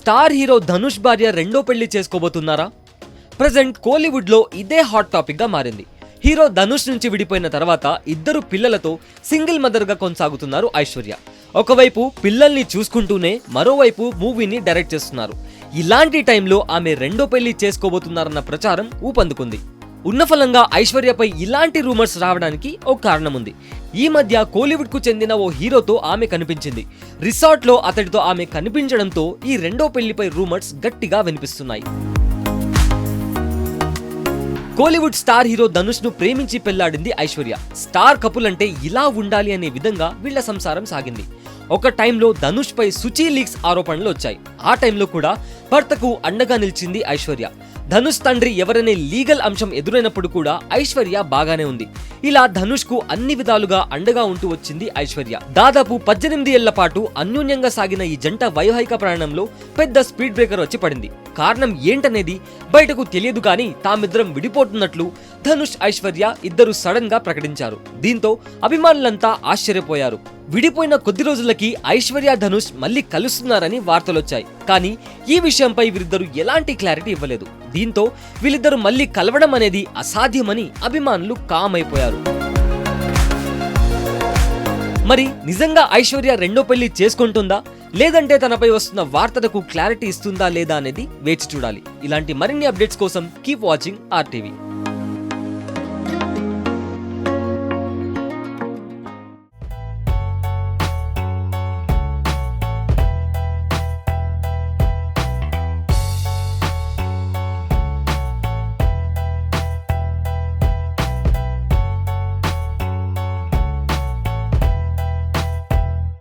Star hero Dhanush భార్య రెండో పెళ్ళి చేసుకోబోతున్నారా? ప్రజెంట్ కోలీవుడ్లో ఇదే హాట్ టాపిక్గా మారింది. హీరో ధనుష్ నుంచి విడిపోయిన తర్వాత ఇద్దరు పిల్లలతో సింగిల్ మదర్గా కొనసాగుతున్నారు ఐశ్వర్య. ఒకవైపు పిల్లల్ని చూసుకుంటూనే మరోవైపు మూవీని డైరెక్ట్ చేస్తున్నారు. ఇలాంటి టైంలో ఆమె రెండో పెళ్ళి చేసుకోబోతున్నారన్న ప్రచారం ఊపందుకుంది. ఉన్న ఫలంగా ఐశ్వర్యపై ఇలాంటి రూమర్స్ రావడానికి ఒక కారణం ఉంది ఈ మధ్య కోలీవుడ్కు చెందిన ఓ హీరోతో ఆమె కనిపించింది. రిసార్ట్లో అతడితో ఆమె కనిపించడంతో ఈ రెండో పెళ్ళిపై రూమర్స్ గట్టిగా వినిపిస్తున్నాయి. కోలీవుడ్ స్టార్ హీరో ధనుష్ను ప్రేమించి పెళ్ళాడింది ఐశ్వర్య. స్టార్ కపుల్ అంటే ఇలా ఉండాలి అనే విధంగా వీళ్ళ సంసారం సాగింది. ఒక టైంలో ధనుష్ పై సుచి లీక్స్ ఆరోపణలు వచ్చాయి. ఆ టైంలో కూడా భర్తకు అండగా నిలిచింది ఐశ్వర్య. ధనుష్ తండ్రి ఎవరనే లీగల్ అంశం ఎదురైనప్పుడు కూడా ఐశ్వర్య బాగానే ఉంది. ఇలా ధనుష్కు అన్ని విధాలుగా అండగా ఉంటూ వచ్చింది ఐశ్వర్య. దాదాపు పద్దెనిమిది ఏళ్ళ పాటు అన్యోన్యంగా సాగిన ఈ జంట వైవాహిక ప్రయాణంలో పెద్ద స్పీడ్ బ్రేకర్ వచ్చి పడింది. కారణం ఏంటనేది బయటకు తెలియదు కానీ తామిద్దరం విడిపోతున్నట్లు ధనుష్ ఐశ్వర్య ఇద్దరు సడన్గా ప్రకటించారు. దీంతో అభిమానులంతా ఆశ్చర్యపోయారు. విడిపోయిన కొద్ది రోజులకి ఐశ్వర్య ధనుష్ మళ్ళీ కలుస్తున్నారని వార్తలొచ్చాయి. కానీ ఈ విషయంపై వీరిద్దరు ఎలాంటి క్లారిటీ ఇవ్వలేదు. దీంతో వీళ్ళిద్దరు మళ్ళీ కలవడం అనేది అసాధ్యమని అభిమానులు కామైపోయారు. అయిపోయారు మరి నిజంగా ఐశ్వర్య రెండో పెళ్ళి చేసుకుంటుందా? లేదంటే తనపై వస్తున్న వార్తలకు క్లారిటీ ఇస్తుందా లేదా అనేది వేచి చూడాలి. ఇలాంటి మరిన్ని అప్డేట్స్ కోసం కీప్ వాచింగ్ ఆర్టీవీ